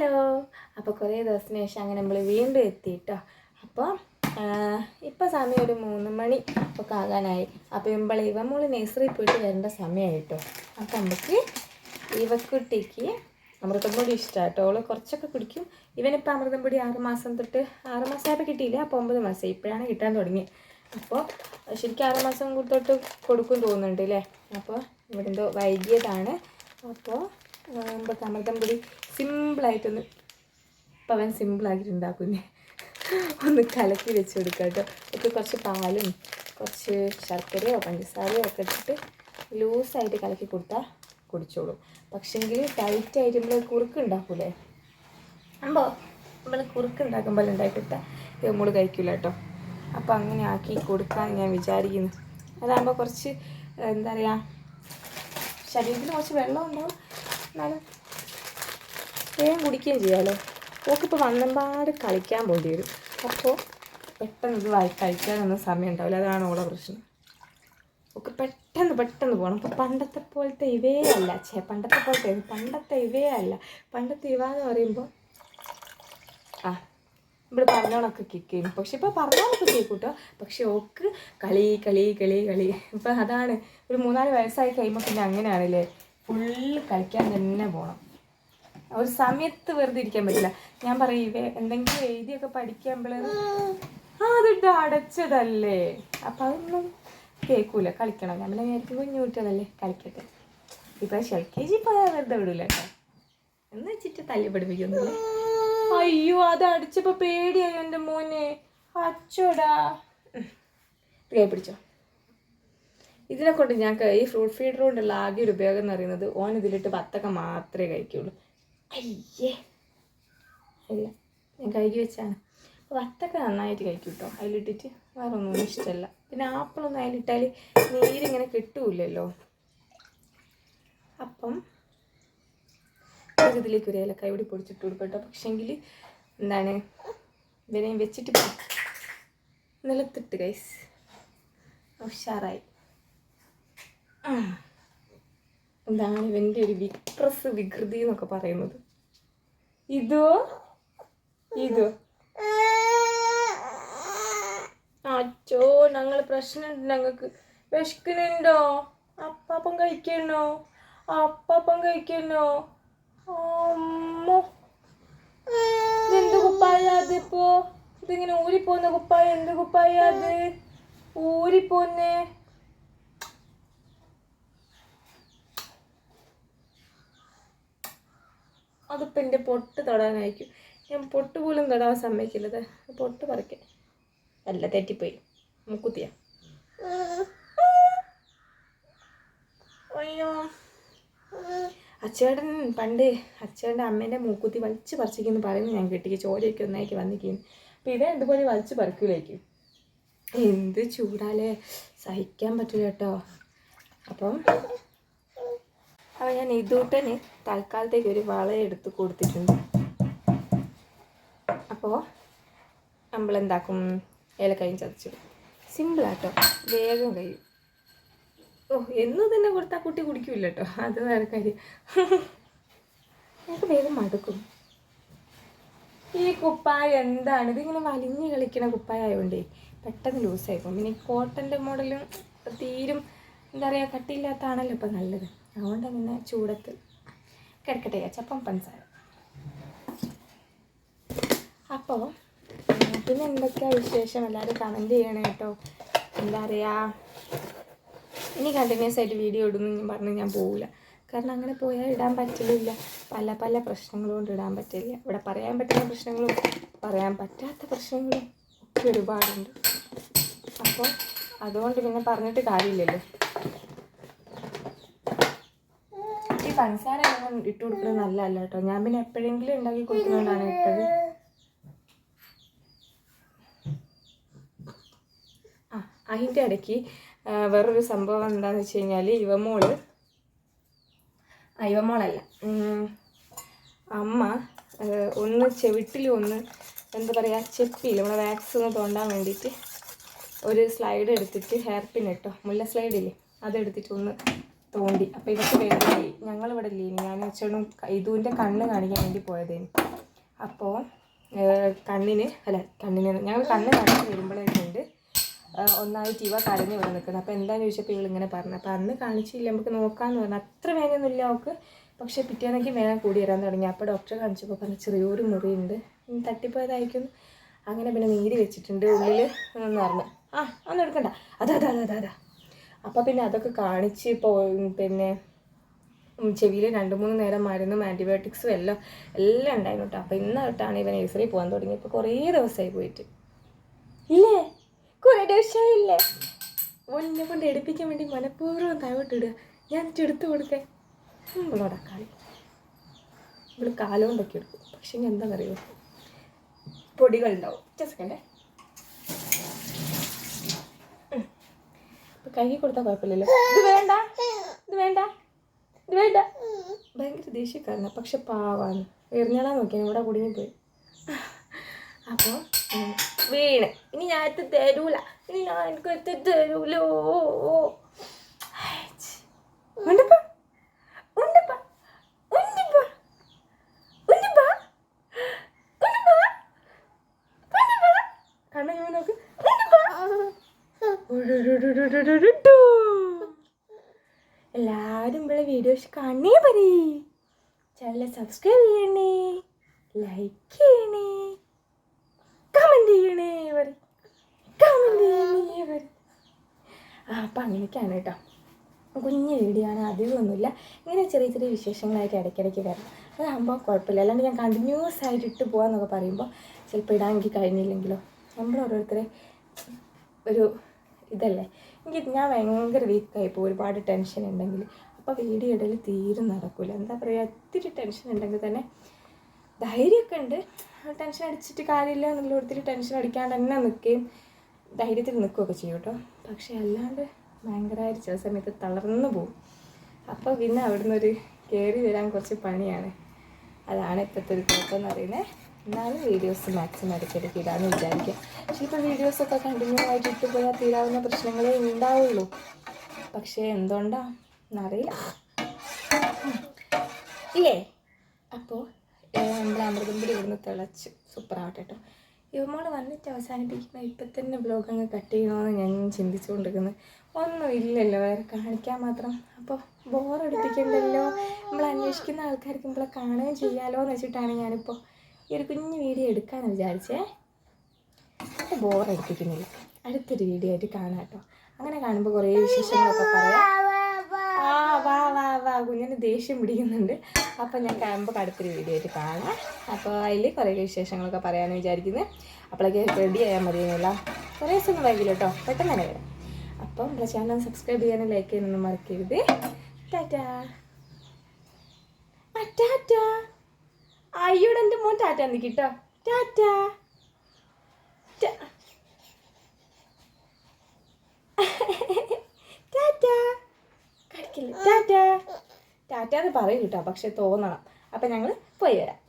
Hello. അപ്പോൾ കുറേ ദിവസത്തിന് ശേഷം അങ്ങനെ നമ്മൾ വീണ്ടും എത്തി കേട്ടോ അപ്പോൾ ഇപ്പോൾ സമയം ഒരു മൂന്ന് മണി ഒക്കെ ആകാനായി. അപ്പോൾ ഇമ്പൾ ഇവ മോൾ നേഴ്സറി പോയിട്ട് വരേണ്ട സമയമായി കേട്ടോ അപ്പോൾ നമുക്ക് ഇവക്കുട്ടിക്ക് അമൃതം പൊടി ഇഷ്ടമാണ് കേട്ടോ അവൾ കുറച്ചൊക്കെ കുടിക്കും. ഇവനിപ്പോൾ അമൃതം പൊടി ആറ് മാസം തൊട്ട് ആറ് മാസമായപ്പോൾ കിട്ടിയില്ല. അപ്പോൾ ഒമ്പത് മാസം. ഇപ്പോഴാണ് കിട്ടാൻ തുടങ്ങി. അപ്പോൾ ശരിക്കും ആറ് മാസം തൊട്ട് കൊടുക്കും തോന്നുന്നുണ്ട് അല്ലേ അപ്പോൾ ഇവിടെ എന്തോ വൈകിയതാണ്. അപ്പോൾ നമുക്ക് അമൃതം പൊടി സിമ്പിളായിട്ടൊന്ന് പവൻ അവൻ സിമ്പിളാക്കിയിട്ട് ഉണ്ടാക്കുന്നേ ഒന്ന് കലക്കി വെച്ച് കൊടുക്കാം കേട്ടോ. ഒക്കെ കുറച്ച് പാലും കുറച്ച് ശർക്കരയോ പഞ്ചസാരയോ ഒക്കെ ഇട്ടിട്ട് ലൂസായിട്ട് കലക്കി കൊടുത്താൽ കുടിച്ചോളും. പക്ഷെങ്കിൽ ടൈറ്റായിട്ട് നമ്മൾ കുറുക്ക് ഉണ്ടാക്കൂലേ അമ്പോ നമ്മൾ കുറുക്ക് ഉണ്ടാക്കുമ്പോൾ ഉണ്ടാക്കിട്ട നമ്മൾ കഴിക്കില്ല കേട്ടോ. അപ്പോൾ അങ്ങനെ ആക്കി കൊടുക്കാൻ ഞാൻ വിചാരിക്കുന്നു. അതാകുമ്പോൾ കുറച്ച് എന്താ പറയുക ശരീരത്തിന് കുറച്ച് വെള്ളം ഉണ്ടാവും. എന്നാലും വേഗം കുടിക്കുകയും ചെയ്യാമല്ലോ ഓക്കിപ്പോൾ വന്നമ്പാട് കളിക്കാൻ പോകേണ്ടി വരും. അപ്പോൾ പെട്ടെന്ന് ഇത് വായി കഴിക്കാനൊന്നും സമയം ഉണ്ടാവില്ല. അതാണ് ഓളെ പ്രശ്നം. ഒക്കെ പെട്ടെന്ന് പെട്ടെന്ന് പോകണം അപ്പോൾ പണ്ടത്തെ പോലത്തെ ഇവേ അല്ല. ചേ പണ്ടത്തെ പോലത്തെ പണ്ടത്തെ ഇവേ അല്ല. പണ്ടത്തെ ഇവ എന്ന് പറയുമ്പോൾ ആ ഇവിടെ പറഞ്ഞോണൊക്കെ കിക്ക് പക്ഷെ ഇപ്പോൾ പറഞ്ഞോണൊക്കെ കേൾക്കൂട്ടോ. പക്ഷെ ഓക്ക് കളി കളി കളി കളി. ഇപ്പം അതാണ്. ഒരു മൂന്നാൽ വയസ്സായി കഴിയുമ്പോൾ പിന്നെ അങ്ങനെയാണല്ലേ? ഫുള്ള് കളിക്കാൻ തന്നെ പോകണം ഒരു സമയത്ത് വെറുതെ ഇരിക്കാൻ പറ്റില്ല. ഞാൻ പറയും ഇവ എന്തെങ്കിലും എഴുതിയൊക്കെ പഠിക്കുമ്പോൾ ആ അതിട്ട് അടച്ചതല്ലേ. അപ്പം അതൊന്നും കേൾക്കൂല കളിക്കണം. ഞാൻ പിന്നെ വിചാരിക്കും കുഞ്ഞു കളിക്കട്ടെ. ഇപ്പം എൽ കെ ജി പോയാൽ വെറുതെ വിടൂല കേട്ടോ. എന്ന് വെച്ചിട്ട് തല്ലി പഠിപ്പിക്കുന്നില്ല അയ്യോ അത് അടിച്ചപ്പോൾ പേടിയായി എന്റെ മോനെ. അച്ചോടാ. കൈ പിടിച്ചോ. ഇതിനെ കൊണ്ട് ഞാൻ ഈ ഫ്രൂട്ട് ഫീഡർ കൊണ്ടുള്ള ആകെ ഒരു ഉപയോഗം എന്ന് പറയുന്നത് ഓൻ ഇതിലിട്ട് വത്തക്ക മാത്രമേ കഴിക്കുള്ളൂ. അയ്യേ. ഇല്ല ഞാൻ കഴുകി വെച്ചാണ്. വത്തക്ക നന്നായിട്ട് കഴിക്കും കേട്ടോ അതിലിട്ടിട്ട് വേറെ ഒന്നും ഇഷ്ടമല്ല പിന്നെ ആപ്പിളൊന്നും അതിലിട്ടാൽ നീരിങ്ങനെ കിട്ടൂലല്ലോ. അപ്പം ഇതിലേക്ക് ഒരു ഏലക്കായ കൂടി പൊടിച്ചിട്ട് കൊടുക്കും കേട്ടോ പക്ഷേങ്കിൽ എന്താണ് ഇവരെയും വെച്ചിട്ട്. നിലത്തിട്ട് ഗൈസ് ഉഷാറായി. എന്താണ് ഇവന്റെ ഒരു വിക്രസ് വികൃതി എന്നൊക്കെ പറയുന്നത്? ഇതോ? ഇതോ? അച്ചോ ഞങ്ങൾ പ്രശ്നമുണ്ട് ഞങ്ങൾക്ക് വിശക്കുന്നുണ്ടോ? അപ്പാപ്പം കഴിക്കണോ? അപ്പാപ്പം കഴിക്കണോ? അമ്മോ. ഇതെന്ത് കുപ്പായ അതിപ്പോ ഇതിങ്ങനെ ഊരിപ്പോന്ന കുപ്പായ എന്ത് കുപ്പായ അത്? ഊരിപ്പോന്നേ. അതിപ്പോൾ എന്റെ പൊട്ട് തൊടാനായിരിക്കും ഞാൻ പൊട്ട് പോലും തൊടാൻ സമ്മതിക്കില്ലത് പൊട്ട് പറിക്കും. അല്ല തെറ്റിപ്പോയി. മുക്കുത്തിയ അയ്യോ. അച്ചേട്ടൻ പണ്ട് അച്ചേട്ടന്റെ അമ്മേന്റെ മൂക്കുത്തി വലിച്ചു പറിച്ചിരിക്കുന്നു പറയുന്നു. ഞാൻ കേട്ടിക്ക് ചോരയൊക്കെ ഒന്നായിക്ക് വന്നിരിക്കുന്നു. അപ്പം ഇവൻ ഇതുപോലെ വലിച്ചു പറിക്കൂലേക്കും എന്ത് ചൂടാലേ സഹിക്കാൻ പറ്റില്ല കേട്ടോ. അപ്പം അപ്പോൾ ഞാൻ ഇതൂട്ടന് തൽക്കാലത്തേക്ക് ഒരു വള എടുത്ത് കൊടുത്തിട്ടുണ്ട്. അപ്പോൾ നമ്മളെന്താക്കും? ഏലക്കായും ചതച്ചിടും സിമ്പിളാട്ടോ വേഗം കഴിയും. ഓ എന്ന് തന്നെ കൊടുത്താൽ കുട്ടി കുടിക്കില്ല കേട്ടോ അത് വേറെ കാര്യം. ഞങ്ങൾക്ക് വേഗം മടുക്കും. ഈ കുപ്പായ എന്താണ്? ഇതിങ്ങനെ വലിഞ്ഞു കളിക്കണ കുപ്പായ ആയതുകൊണ്ടേ പെട്ടെന്ന് ലൂസായിപ്പോകും പിന്നെ കോട്ടന്റെ മോഡലും തീരും എന്താ പറയുക കട്ടിയില്ലാത്തതാണല്ലോ ഇപ്പം നല്ലത്. അതുകൊണ്ട് പിന്നെ ചൂടത്ത് കിടക്കട്ടെ ചപ്പം പഞ്ചസാര. അപ്പോൾ പിന്നെ എന്തൊക്കെയാണ് വിശേഷം? എല്ലാവരും കമന്റ് ചെയ്യണം കേട്ടോ. എന്താ പറയുക ഇനി കണ്ടിന്യൂസ് ആയിട്ട് വീഡിയോ ഇടുന്നു പറഞ്ഞ് ഞാൻ പോവില്ല കാരണം അങ്ങനെ പോയാൽ ഇടാൻ പറ്റില്ല പല പല പ്രശ്നങ്ങൾ കൊണ്ട് ഇടാൻ പറ്റില്ല. ഇവിടെ പറയാൻ പറ്റുന്ന പ്രശ്നങ്ങളും പറയാൻ പറ്റാത്ത പ്രശ്നങ്ങളും ഒക്കെ ഒരുപാടുണ്ട്. അപ്പോൾ അതുകൊണ്ട് പിന്നെ പറഞ്ഞിട്ട് കാര്യമില്ലല്ലോ ഈ പഞ്ചസാര ഒന്നും ഇട്ട് കൊടുക്കുന്നത് നല്ലതല്ല കേട്ടോ. ഞാൻ പിന്നെ എപ്പോഴെങ്കിലും ഉണ്ടാക്കി കൊടുക്കുന്നതാണ് ഇട്ടത്. ആ അതിന്റെ ഇടയ്ക്ക് വേറൊരു സംഭവം എന്താണെന്ന് വെച്ച് കഴിഞ്ഞാൽ യുവമോൾ ആ യുവമോളല്ല ഉം, അമ്മ ഒന്ന് ചെവിട്ടിൽ ഒന്ന് എന്താ പറയുക ചെപ്പിയിൽ നമ്മളെ വാക്സ് ഒന്ന് തോണ്ടാൻ വേണ്ടിയിട്ട് ഒരു സ്ലൈഡ് എടുത്തിട്ട് ഹെയർ പിൻ ഇട്ടോ മുല്ല സ്ലൈഡില്ലേ അതെടുത്തിട്ട് ഒന്ന് തോണ്ടി. അപ്പോൾ ഇതൊക്കെ വേണ്ടി ഞങ്ങളിവിടെ ഇല്ലേ? ഞാൻ വെച്ചോളും ഇതുവിന്റെ കണ്ണ് കാണിക്കാൻ വേണ്ടി പോയതേനു അപ്പോൾ കണ്ണിന് അല്ല കണ്ണിന് ഞങ്ങൾ കണ്ണ് കാണിച്ച് വരുമ്പോഴേക്കുണ്ട് ഒന്നായിട്ട് ഇവ കരഞ്ഞ് ഇവിടെ നിൽക്കുന്നത് അപ്പോൾ എന്താണെന്ന് ചോദിച്ചപ്പോൾ ഇവളിങ്ങനെ പറഞ്ഞു. അപ്പോൾ അന്ന് കാണിച്ചില്ല. നമുക്ക് നോക്കാമെന്ന് പറഞ്ഞു. അത്ര വേദനയൊന്നുമില്ല അവൾക്ക്. പക്ഷേ പിറ്റേന്നെങ്കിൽ വേഗം കൂടി വരാൻ തുടങ്ങി. അപ്പോൾ ഡോക്ടറെ കാണിച്ചപ്പോൾ പറഞ്ഞു ചെറിയൊരു മുറിയുണ്ട്. തട്ടിപ്പോയതായിരിക്കും അങ്ങനെ പിന്നെ നീര് വെച്ചിട്ടുണ്ട് ഉള്ളിൽ എന്ന് പറഞ്ഞു. ആ ഒന്നും എടുക്കണ്ട. അതാ അതാ അതാ അതാ. അപ്പോൾ പിന്നെ അതൊക്കെ കാണിച്ച് ഇപ്പോൾ പിന്നെ ചെവിയിൽ രണ്ട് മൂന്ന് നേരം മരുന്നും ആന്റിബയോട്ടിക്സും എല്ലാം എല്ലാം ഉണ്ടായിരുന്നു കേട്ടോ അപ്പോൾ ഇന്ന് തൊട്ടാണ് ഇവൻ നഴ്സറി പോകാൻ തുടങ്ങി ഇപ്പോൾ കുറേ ദിവസമായി പോയിട്ട്. ഇല്ലേ? കുറേ ദിവസമായില്ലേ ഒന്നെ കൊണ്ട് എടുപ്പിക്കാൻ വേണ്ടി മനഃപൂർവം താഴോട്ടിടുക ഞാൻ എടുത്തു കൊടുക്കേ ഇവളോടാ കളി. ഇവൾ കാലുകൊണ്ടൊക്കെ എടുക്കും. പക്ഷെ എന്താണെന്നറിയോ പൊടികളുണ്ടാവും. ചെസ്സക്കണ്ടേ കഴുകി കൊടുത്താൽ കുഴപ്പമില്ലല്ലോ. ഇത് വേണ്ട. ഇത് വേണ്ട. ഇത് വേണ്ട. ഭയങ്കര ദേഷ്യക്കാരനാ. പക്ഷെ പാവാണ്. എറിഞ്ഞാടാൻ നോക്കിയാൽ ഇവിടെ കുടുങ്ങിപ്പോയി അപ്പോൾ വീണ്. ഇനി ഞാൻ എത്തി തരൂല. ഇനി ഞാൻ എനിക്ക് എത്തി തരൂലോ. എല്ലാരും ഇവിടെ വീഡിയോസ് കാണേ പറ ചാനൽ സബ്സ്ക്രൈബ് ചെയ്യണേ ലൈക്ക് ചെയ്യണേ കമന്റ് ചെയ്യണേ പറ കമന്റ് ചെയ്യണേ പറ ആ അപ്പം അങ്ങനെയൊക്കെയാണ് കേട്ടോ. കുഞ്ഞ് വീഡിയോ ആണ് അധികമൊന്നുമില്ല ഇങ്ങനെ ചെറിയ ചെറിയ വിശേഷങ്ങളായിട്ട് ഇടയ്ക്കിടയ്ക്ക് വരണം അതാകുമ്പോൾ കുഴപ്പമില്ല. അല്ലാണ്ട് ഞാൻ കണ്ടിന്യൂസ് ആയിട്ട് ഇട്ട് പോകാമെന്നൊക്കെ പറയുമ്പോൾ ചിലപ്പോൾ ഇടാൻ എനിക്ക് കഴിഞ്ഞില്ലെങ്കിലോ. നമ്മൾ ഓരോരുത്തരെ ഒരു ഇതല്ലേ? എനിക്ക് ഞാൻ ഭയങ്കര വീക്കായിപ്പോൾ ഒരുപാട് ടെൻഷൻ ഉണ്ടെങ്കിൽ. അപ്പോൾ വീഡിയോ ഇടയിൽ തീരെ നടക്കില്ല എന്താ പറയുക ഒത്തിരി ടെൻഷൻ ഉണ്ടെങ്കിൽ തന്നെ ധൈര്യമൊക്കെ ഉണ്ട്. ടെൻഷൻ അടിച്ചിട്ട് കാര്യമില്ല എന്നുള്ള ഒത്തിരി ടെൻഷൻ അടിക്കാണ്ട് തന്നെ നിൽക്കുകയും ധൈര്യത്തിൽ നിൽക്കുകയൊക്കെ ചെയ്യും കേട്ടോ. പക്ഷേ അല്ലാണ്ട് ഭയങ്കരമായിട്ട് ചില സമയത്ത് തളർന്നു പോകും. അപ്പോൾ പിന്നെ അവിടുന്ന് ഒരു കയറി വരാൻ കുറച്ച് പണിയാണ്. അതാണ് ഇപ്പോഴത്തെ ഒരു കുഴപ്പമെന്ന് പറയുന്നത്. എന്നാലും വീഡിയോസ് മാക്സിമം ഇടയ്ക്കിടയ്ക്ക് ഇടാമെന്ന് വിചാരിക്കാം. വീഡിയോസ് വീഡിയോസൊക്കെ കണ്ടിന്യൂ ആയിട്ട് പോയാൽ തീരാവുന്ന പ്രശ്നങ്ങളേ ഉണ്ടാവുള്ളൂ. പക്ഷേ എന്തുകൊണ്ടാ? എന്നറിയില്ല. ഇല്ലേ? അപ്പോൾ നമ്മുടെ അമൃതം പിടി ഇവിടുന്ന് തിളച്ച് സൂപ്പറാവട്ടെ കേട്ടോ യുവമോൾ വന്നിട്ട് അവസാനിപ്പിക്കുമ്പോൾ ഇപ്പം തന്നെ ബ്ലോഗ് അങ്ങ് കട്ട് ചെയ്യണമെന്ന് ഞാൻ ചിന്തിച്ചുകൊണ്ടിരിക്കുന്നത് ഒന്നും ഇല്ലല്ലോ വേറെ കാണിക്കാൻ മാത്രം. അപ്പോൾ ബോറടിപ്പിക്കണ്ടല്ലോ നമ്മൾ അന്വേഷിക്കുന്ന ആൾക്കാർക്ക് നമ്മളെ കാണുകയും ചെയ്യാലോ എന്ന് വെച്ചിട്ടാണ് ഞാനിപ്പോൾ ഈ ഒരു കുഞ്ഞു വീഡിയോ എടുക്കാമെന്ന് വിചാരിച്ചേ. ബോറടിപ്പിക്കുന്നില്ല. അടുത്തൊരു വീഡിയോ ആയിട്ട് കാണാം കേട്ടോ. അങ്ങനെ കാണുമ്പോൾ കുറേ വിശേഷങ്ങളൊക്കെ പറയാം. ആ വാ വാ വാ കുഞ്ഞിന് ദേഷ്യം പിടിക്കുന്നുണ്ട്. അപ്പോൾ ഞാൻ കാണുമ്പോൾ അടുത്തൊരു വീഡിയോ ആയിട്ട് കാണാം. അപ്പോൾ അതിൽ കുറേ വിശേഷങ്ങളൊക്കെ പറയാമെന്ന് വിചാരിക്കുന്നത് അപ്പോഴേക്ക് റെഡി ആയാൽ മതിയെന്നില്ല കുറേ ദിവസം ഒന്നും വൈകില്ല കേട്ടോ. പെട്ടെന്ന് തന്നെ വരാം. അപ്പം ചാനൽ സബ്സ്ക്രൈബ് ചെയ്യാനും ലൈക്ക് ചെയ്യാനൊന്നും മറക്കരുത്. ടാറ്റാ. അയ്യോടെ എന്റെ മോൻ ടാറ്റ നിൽക്കിട്ടോ ടാറ്റാ. ടാറ്റ. ടാറ്റ. എന്ന് പറയും കേട്ടോ പക്ഷെ തോന്നണം. അപ്പം ഞങ്ങൾ പോയി വരാം.